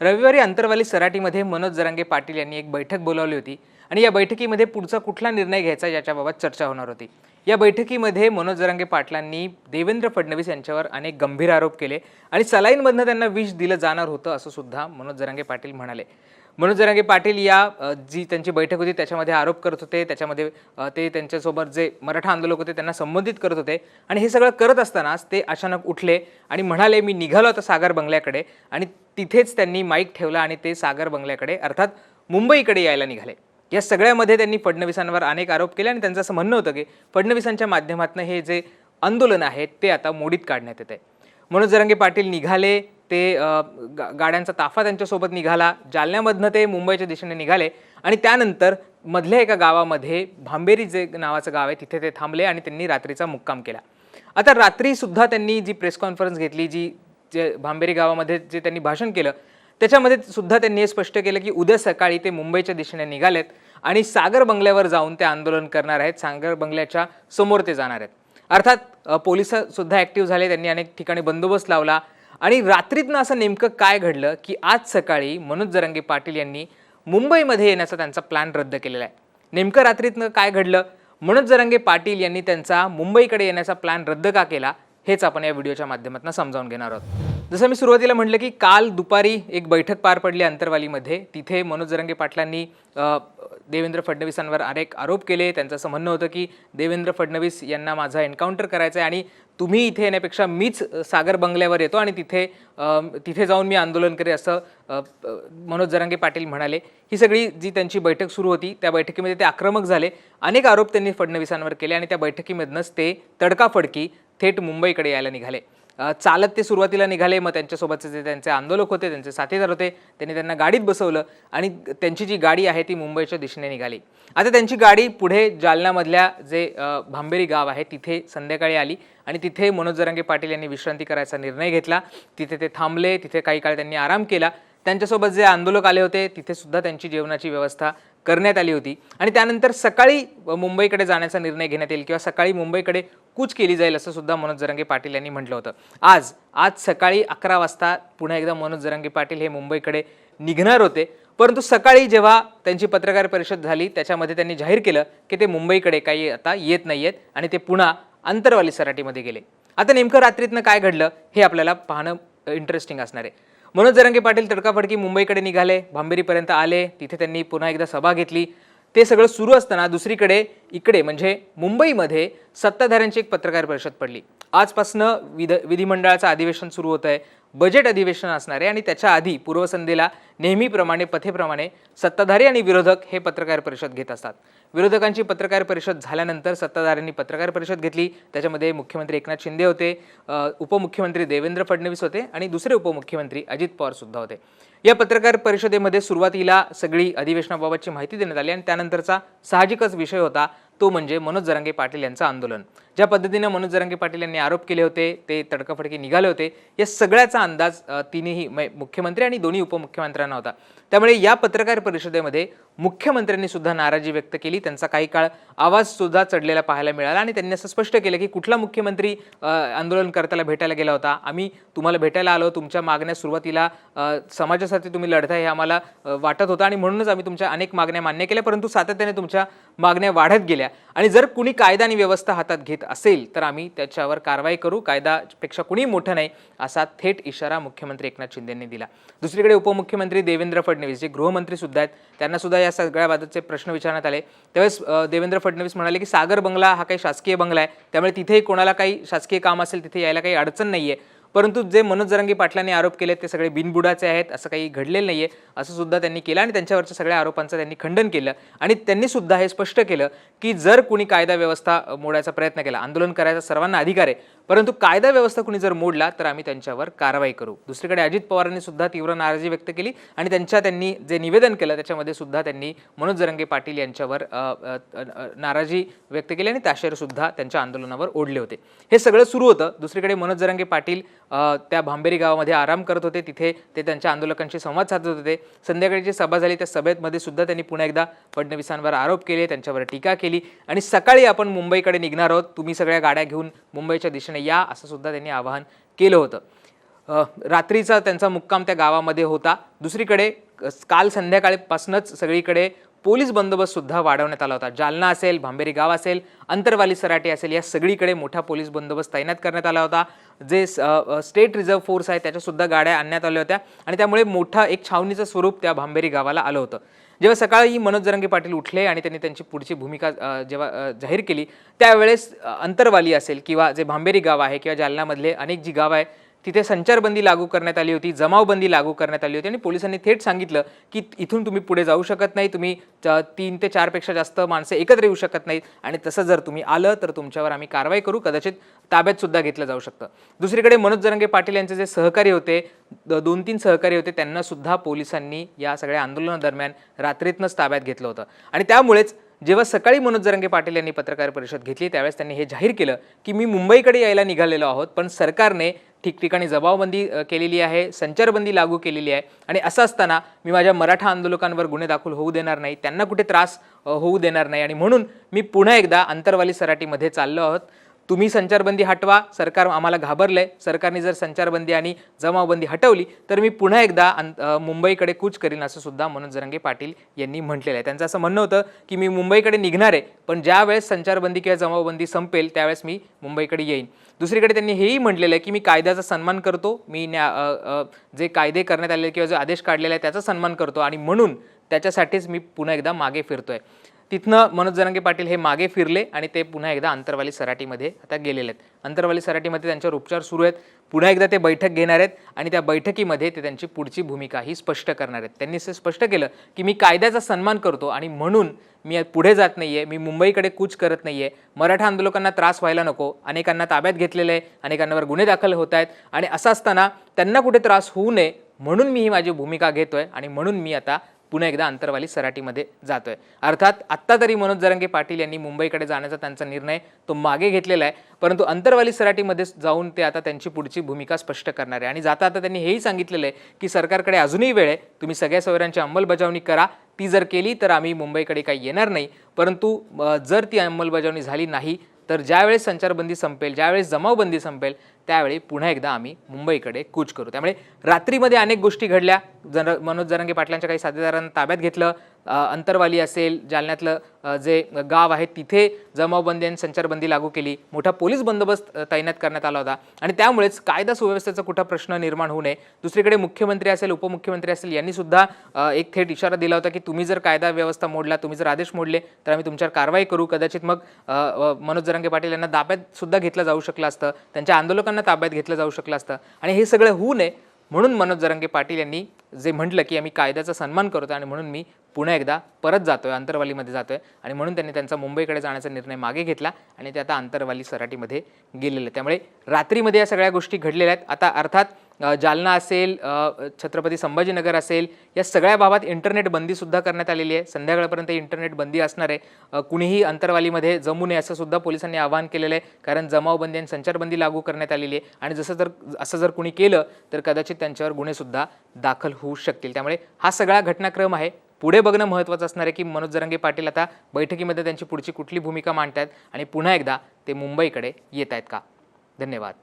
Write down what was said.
रविवारी अंतरवाली सराटीमध्ये मनोज जरांगे पाटील यांनी एक बैठक बोलावली होती आणि या बैठकीमध्ये पुढचा कुठला निर्णय घ्यायचा याच्याबाबत चर्चा होणार होती. या बैठकीमध्ये मनोज जरांगे पाटलांनी देवेंद्र फडणवीस यांच्यावर अनेक गंभीर आरोप केले आणि सलाईनमधनं त्यांना विष दिलं जाणार होतं असं सुद्धा मनोज जरांगे पाटील म्हणाले. मनोज जरांगे पाटील या जी त्यांची बैठक होती त्याच्यामध्ये आरोप करत होते त्याच्यामध्ये ते त्यांच्यासोबत जे मराठा आंदोलक होते त्यांना संबोधित करत होते. आणि हे सगळं करत असतानाच ते अचानक उठले आणि म्हणाले मी निघालो आता सागर बंगल्याकडे. आणि तिथेच त्यांनी माईक ठेवला आणि ते सागर बंगल्याकडे अर्थात मुंबईकडे यायला निघाले. या सगळ्यामध्ये त्यांनी फडणवीसांवर अनेक आरोप केले आणि त्यांचं असं म्हणणं होतं की फडणवीसांच्या माध्यमातून हे जे आंदोलन आहे ते आता मोडीत काढण्यात येत आहे मनोज जरांगे पाटील निघाले ते गा- गाड्यांचा ताफा त्यांच्यासोबत निघाला. जालन्यामधनं ते मुंबईच्या दिशेने निघाले. आणि त्यानंतर मधल्या एका गावामध्ये भांबेरी जे नावाचं गाव आहे तिथे ते थांबले आणि त्यांनी रात्रीचा मुक्काम केला. आता रात्रीसुद्धा त्यांनी जी प्रेस कॉन्फरन्स घेतली जी जे भांबेरी गावामध्ये जे त्यांनी भाषण केलं त्याच्यामध्ये सुद्धा त्यांनी हे स्पष्ट केलं की उद्या सकाळी ते मुंबईच्या दिशेने निघालेत आणि सागर बंगल्यावर जाऊन ते आंदोलन करणार आहेत. सागर बंगल्याच्या समोर ते जाणार आहेत. अर्थात पोलिससुद्धा ॲक्टिव्ह झाले. त्यांनी अनेक ठिकाणी बंदोबस्त लावला. आणि रात्रीतनं असं नेमकं काय घडलं की आज सकाळी मनोज जरंगे पाटील यांनी मुंबईमध्ये येण्याचा त्यांचा प्लॅन रद्द केलेला आहे. नेमकं रात्रीतनं काय घडलं? मनोज जरंगे पाटील यांनी त्यांचा मुंबईकडे येण्याचा प्लॅन रद्द का केला? हेच आपण या व्हिडिओच्या माध्यमातून समजावून घेणार आहोत. जसं मी सुरुवातीला म्हटलं की काल दुपारी एक बैठक पार पडली अंतरवालीमध्ये. तिथे मनोज जरंगे पाटलांनी देवेंद्र फडणवीसांवर अनेक आरोप केले. त्यांचं असं म्हणणं होतं की देवेंद्र फडणवीस यांना माझा एन्काउंटर करायचं आहे आणि तुम्ही इथे येण्यापेक्षा मीच सागर बंगल्यावर येतो आणि तिथे तिथे जाऊन मी आंदोलन करेन असं मनोज जरांगे पाटील म्हणाले. ही सगळी जी त्यांची बैठक सुरू होती त्या बैठकीमध्ये ते आक्रमक झाले. अनेक आरोप त्यांनी फडणवीसांवर केले आणि त्या बैठकीमधनंच ते तडकाफडकी थेट मुंबईकडे यायला निघाले. चालत ते सुरुवातीला निघाले मग त्यांच्यासोबतचे जे त्यांचे आंदोलक होते त्यांचे साथीदार होते त्यांनी त्यांना गाडीत बसवलं आणि त्यांची जी गाडी आहे ती मुंबईच्या दिशेने निघाली. आता त्यांची गाडी पुढे जालन्यामधल्या जे भांबेरी गाव आहे तिथे संध्याकाळी आली आणि तिथे मनोज जरांगे पाटील यांनी विश्रांती करायचा निर्णय घेतला. तिथे ते थांबले तिथे काही काळ त्यांनी आराम केला. त्यांच्यासोबत जे आंदोलक आले होते तिथे सुद्धा त्यांची जेवणाची व्यवस्था करण्यात आली होती. आणि त्यानंतर सकाळी मुंबईकडे जाण्याचा निर्णय घेण्यात येईल किंवा सकाळी मुंबईकडे कूच केली जाईल असं सुद्धा मनोज जरांगे पाटील यांनी म्हटलं होतं. आज आज सकाळी अकरा वाजता पुन्हा एकदा मनोज जरांगे पाटील हे मुंबईकडे निघणार होते. परंतु सकाळी जेव्हा त्यांची पत्रकार परिषद झाली त्याच्यामध्ये त्यांनी जाहीर केलं की ते मुंबईकडे काही आता येत नाही आहेत आणि ते पुन्हा अंतरवाली सराटीमध्ये गेले. आता नेमकं रात्रीतनं काय घडलं हे आपल्याला पाहणं इंटरेस्टिंग असणार आहे. मनोज जरांगे पाटील तडकाफडकी मुंबईकडे निघाले भांबेरीपर्यंत आले तिथे त्यांनी पुन्हा एकदा सभा घेतली. ते सगळं सुरू असताना दुसरीकडे इकडे म्हणजे मुंबईमध्ये सत्ताधाऱ्यांची एक पत्रकार परिषद पडली. आजपासनं विध विधिमंडळाचं अधिवेशन सुरू होत आहे बजेट अधिवेशन असणार आहे आणि त्याच्या आधी पूर्वसंध्येला नेहमीप्रमाणे पथेप्रमाणे सत्ताधारी आणि विरोधक हे पत्रकार परिषद घेत असतात. विरोधकांची पत्रकार परिषद झाल्यानंतर सत्ताधाऱ्यांनी पत्रकार परिषद घेतली. त्याच्यामध्ये मुख्यमंत्री एकनाथ शिंदे होते उपमुख्यमंत्री देवेंद्र फडणवीस होते आणि दुसरे उपमुख्यमंत्री अजित पवार सुद्धा होते. या पत्रकार परिषदेमध्ये सुरुवातीला सगळी अधिवेशनाबाबतची माहिती देण्यात आली आणि त्यानंतरचा साहजिकच विषय होता तो म्हणजे मनोज जरांगे पाटील यांचं आंदोलन. ज्या पद्धतीनं मनोज जरांगे पाटील यांनी आरोप केले होते ते तडकाफडकी निघाले होते या सगळ्याचा अंदाज तिनेही तिन्ही मुख्यमंत्री आणि दोन्ही उपमुख्यमंत्र्यांना होता. त्यामुळे या पत्रकार परिषदेमध्ये मुख्यमंत्र्यांनी सुद्धा नाराजी व्यक्त केली. त्यांचा काही काळ आवाज सुद्धा चढलेला पाहायला मिळाला आणि त्यांनी असं स्पष्ट केलं की कुठला मुख्यमंत्री आंदोलनकर्त्याला भेटायला गेला होता. आम्ही तुम्हाला भेटायला आलो तुमच्या मागण्या सुरुवातीला समाजासाठी तुम्ही लढताय हे आम्हाला वाटत होतं आणि म्हणूनच आम्ही तुमच्या अनेक मागण्या मान्य केल्या. परंतु सातत्याने तुमच्या मागण्या वाढत गेल्या. आणि जर कुणी कायदा आणि व्यवस्था हातात घेत असेल तर आम्ही त्याच्यावर कारवाई करू. कायदापेक्षा कुणी मोठं नाही असा थेट इशारा मुख्यमंत्री एकनाथ शिंदेंनी दिला. दुसरीकडे उपमुख्यमंत्री देवेंद्र फडणवीस जे गृहमंत्री सुद्धा आहेत त्यांना सुद्धा या सगळ्याबाबतचे प्रश्न विचारण्यात आले. त्यावेळेस देवेंद्र फडणवीस म्हणाले की सागर बंगला हा काही शासकीय बंगला आहे. त्यामुळे तिथेही कोणाला काही शासकीय काम असेल तिथे यायला काही अडचण नाही आहे परंतु जे मनोज जरांगी पाटलांनी आरोप केले ते सगळे बिनबुडाचे आहेत असं काही घडलेलं नाहीये. असं सुद्धा त्यांनी केलं आणि त्यांच्यावरच्या सगळ्या आरोपांचं त्यांनी खंडन केलं. आणि त्यांनी सुद्धा हे स्पष्ट केलं की जर कुणी कायदा व्यवस्था मोडायचा प्रयत्न केला आंदोलन करायचा सर्वांना अधिकार आहे परंतु कायदा व्यवस्था कुणी जर मोडला तर आम्ही त्यांच्यावर कारवाई करू. दुसरीकडे अजित पवारांनी सुद्धा तीव्र नाराजी व्यक्त केली आणि त्यांच्या त्यांनी जे निवेदन केलं त्याच्यामध्ये सुद्धा त्यांनी मनोज जरंगे पाटील यांच्यावर नाराजी व्यक्त केली आणि त्याशेर सुद्धा त्यांच्या आंदोलनावर ओढले होते. हे सगळं सुरू होतं. दुसरीकडे मनोज जरंगे पाटील त्या भांबेरी गावामध्ये आराम करत होते. तिथे ते त्यांच्या आंदोलकांशी संवाद साधत होते. संध्याकाळी जी सभा झाली त्या सभेमध्ये सुद्धा त्यांनी पुन्हा एकदा फडणवीसांवर आरोप केले त्यांच्यावर टीका केली आणि सकाळी आपण मुंबईकडे निघणार आहोत. तुम्ही सगळ्या गाड्या घेऊन मुंबईच्या दिशेने या असं सुद्धा त्यांनी आवाहन केलं होतं. रात्रीचा त्यांचा मुक्काम त्या गावामध्ये होता. दुसरीकडे क- काल संध्याकाळपासूनच सगळीकडे पोलीस बंदोबस्तसुद्धा वाढवण्यात आला होता. जालना असेल भांबेरी गाव असेल अंतरवाली सराटी असेल या सगळीकडे मोठा पोलीस बंदोबस्त तैनात करण्यात आला होता. जे स- स्टेट रिझर्व्ह फोर्स आहे त्याच्यासुद्धा गाड्या आणण्यात आल्या होत्या. आणि त्यामुळे मोठा एक छावणीचं स्वरूप त्या भांबेरी गावाला आलं होतं. जेव्हा सकाळी मनोज जरंगे पाटील उठले आणि त्यांनी त्यांची पुढची भूमिका जेव्हा जाहीर केली त्यावेळेस अंतरवाली असेल किंवा जे भांबेरी गाव आहे किंवा जालनामधले अनेक जी गाव आहे तिथे संचारबंदी लागू करण्यात आली होती जमावबंदी लागू करण्यात आली होती आणि पोलिसांनी थेट सांगितलं की इथून तुम्ही पुढे जाऊ शकत नाही तुम्ही तीन ते चारपेक्षा जास्त माणसं एकत्र येऊ शकत नाहीत आणि तसं जर तुम्ही आलं तर तुमच्यावर आम्ही कारवाई करू कदाचित ताब्यात सुद्धा घेतलं जाऊ शकतं. दुसरीकडे मनोज जरंगे पाटील यांचे जे सहकारी होते द- दोन तीन सहकारी होते त्यांना सुद्धा पोलिसांनी या सगळ्या आंदोलनादरम्यान रात्रीतनंच ताब्यात घेतलं होतं. आणि त्यामुळेच जेव्हा सकाळी मनोज जरंगे पाटील यांनी पत्रकार परिषद घेतली त्यावेळेस त्यांनी हे जाहीर केलं की मी मुंबईकडे यायला निघालेलो आहोत पण सरकारने ठिकठिकाणी जबावबंदी केलेली आहे संचारबंदी लागू केलेली आहे आणि असं असताना मी माझ्या मराठा आंदोलकांवर गुन्हे दाखल होऊ देणार नाही त्यांना कुठे त्रास होऊ देणार नाही आणि म्हणून मी पुन्हा एकदा अंतरवाली सराटीमध्ये चाललो आहोत. तुम्ही संचारबंदी हटवा सरकार आम्हाला घाबरलं आहे सरकारने जर संचारबंदी आणि जमावबंदी हटवली तर मी पुन्हा एकदा अं- मुंबईकडे कूच करीन असं सुद्धा मनोज जरंगे पाटील यांनी म्हटलेलं आहे. त्यांचं असं म्हणणं होतं की मी मुंबईकडे निघणार आहे पण ज्यावेळेस संचारबंदी किंवा जमावबंदी संपेल त्यावेळेस मी मुंबईकडे येईन. दुसरीकडे त्यांनी हेही म्हटलेलं आहे की मी कायद्याचा सन्मान करतो मी न्या जे कायदे करण्यात आलेले किंवा जो आदेश काढलेला आहे त्याचा सन्मान करतो आणि म्हणून त्याच्यासाठीच मी पुन्हा एकदा मागे फिरतोय. तिथनं मनोज जरांगे पाटील हे मागे फिरले आणि ते पुन्हा एकदा अंतरवाली सराटीमध्ये आता गेलेले आहेत. अंतरवाली सराटीमध्ये त्यांच्यावर उपचार सुरू आहेत. पुन्हा एकदा ते बैठक घेणार आहेत आणि त्या बैठकीमध्ये ते त्यांची पुढची भूमिकाही स्पष्ट करणार आहेत. त्यांनी असं स्पष्ट केलं की मी कायद्याचा सन्मान करतो आणि म्हणून मी पुढे जात नाही आहे मी मुंबईकडे कूच करत नाही आहे मराठा आंदोलकांना त्रास व्हायला नको. अनेकांना ताब्यात घेतलेलं आहे. अनेकांवर गुन्हे दाखल होत आहेत. आणि असं असताना त्यांना कुठे त्रास होऊ नये म्हणून मी ही माझी भूमिका घेतो आहे आणि म्हणून मी आता पुन्हा एकदा अंतरवाली सराटीमध्ये जातोय. अर्थात आत्ता तरी मनोज जरंगे पाटील यांनी मुंबईकडे जाण्याचा त्यांचा निर्णय तो मागे घेतलेला आहे. परंतु अंतरवाली सराटीमध्ये जाऊन ते आता त्यांची पुढची भूमिका स्पष्ट करणार आहे. आणि जाता आता त्यांनी हेही सांगितलेलं आहे की सरकारकडे अजूनही वेळ आहे. तुम्ही सगळ्या सवऱ्यांची अंमलबजावणी करा. ती जर केली तर आम्ही मुंबईकडे काही येणार नाही. परंतु जर ती अंमलबजावणी झाली नाही तर ज्यावेळेस संचारबंदी संपेल ज्यावेळेस जमावबंदी संपेल त्यावेळी पुन्हा एकदा आम्ही मुंबईकडे कूच करू. त्यामुळे रात्रीमध्ये अनेक गोष्टी घडल्या. जर मनोज जरंगे पाटलांच्या काही साथीदारांना ताब्यात घेतलं. अंतरवाली असेल जालन्यातलं जे गाव आहे तिथे जमावबंदी आणि संचारबंदी लागू केली. मोठा पोलीस बंदोबस्त तैनात करण्यात आला होता. आणि त्यामुळेच कायदा सुव्यवस्थेचा कुठा प्रश्न निर्माण होऊ नये. दुसरीकडे मुख्यमंत्री असेल उपमुख्यमंत्री असेल यांनी सुद्धा एक थेट इशारा दिला होता की तुम्ही जर कायदा व्यवस्था मोडला तुम्ही जर आदेश मोडले तर आम्ही तुमच्यावर कारवाई करू. कदाचित मग मनोज जरंगे पाटील यांना ताब्यात सुद्धा घेतलं जाऊ शकलं असतं. त्यांच्या आंदोलकांना ताब्यात घेतलं जाऊ शकलं असतं. आणि हे सगळं होऊ नये म्हणून मनोज जरंगे पाटील यांनी जे म्हटलं की आम्ही कायद्याचा सन्मान करतो आणि म्हणून मी पुन्हा एकदा परत जातोय अंतरवालीमध्ये जातोय आणि म्हणून त्यांनी त्यांचा मुंबईकडे जाण्याचा निर्णय मागे घेतला आणि ते आता अंतरवाली सराटीमध्ये गेलेले त्यामुळे रात्रीमध्ये या सगळ्या गोष्टी घडलेल्या आहेत. आता अर्थात जालना असेल छत्रपती संभाजीनगर असेल या सगळ्या बाबत इंटरनेट बंदीसुद्धा करण्यात आलेली आहे. संध्याकाळपर्यंत इंटरनेट बंदी असणार आहे. कुणीही अंतरवालीमध्ये जमू नये असं सुद्धा पोलिसांनी आवाहन केलेलं आहे. कारण जमावबंदी आणि संचारबंदी लागू करण्यात आलेली आहे. आणि जसं जर असं जर कुणी केलं तर कदाचित त्यांच्यावर गुन्हेसुद्धा दाखल होऊ शकतील. त्यामुळे हा सगळा घटनाक्रम आहे. पुढे बघणं महत्त्वाचं असणार आहे की मनोज जरंगे पाटील आता बैठकीमध्ये त्यांची पुढची कुठली भूमिका मांडतायत आणि पुन्हा एकदा ते मुंबईकडे येत आहेत का? धन्यवाद.